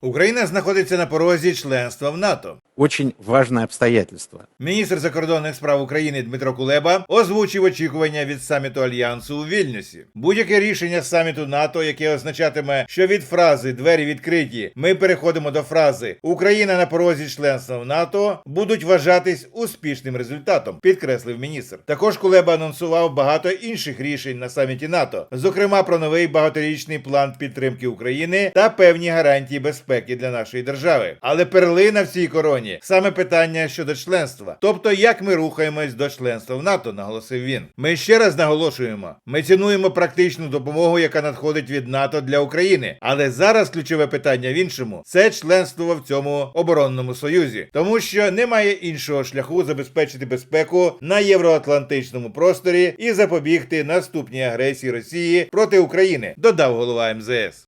Україна знаходиться на порозі членства в НАТО. Очень важное обстоятельство. Міністр закордонних справ України Дмитро Кулеба озвучив очікування від саміту альянсу у Вільнюсі. Будь-яке рішення саміту НАТО, яке означатиме, що від фрази двері відкриті, ми переходимо до фрази Україна на порозі членства в НАТО, будуть вважатись успішним результатом, підкреслив міністр. Також Кулеба анонсував багато інших рішень на саміті НАТО, зокрема про новий багаторічний план підтримки України та певні гарантії безпеки для нашої держави. Але перлина в цій короні саме питання щодо членства, тобто як ми рухаємось до членства в НАТО, наголосив він. Ми ще раз наголошуємо: ми цінуємо практичну допомогу, яка надходить від НАТО для України. Але зараз ключове питання в іншому це членство в цьому оборонному союзі, тому що немає іншого шляху забезпечити безпеку на євроатлантичному просторі і запобігти наступній агресії Росії проти України, додав голова МЗС.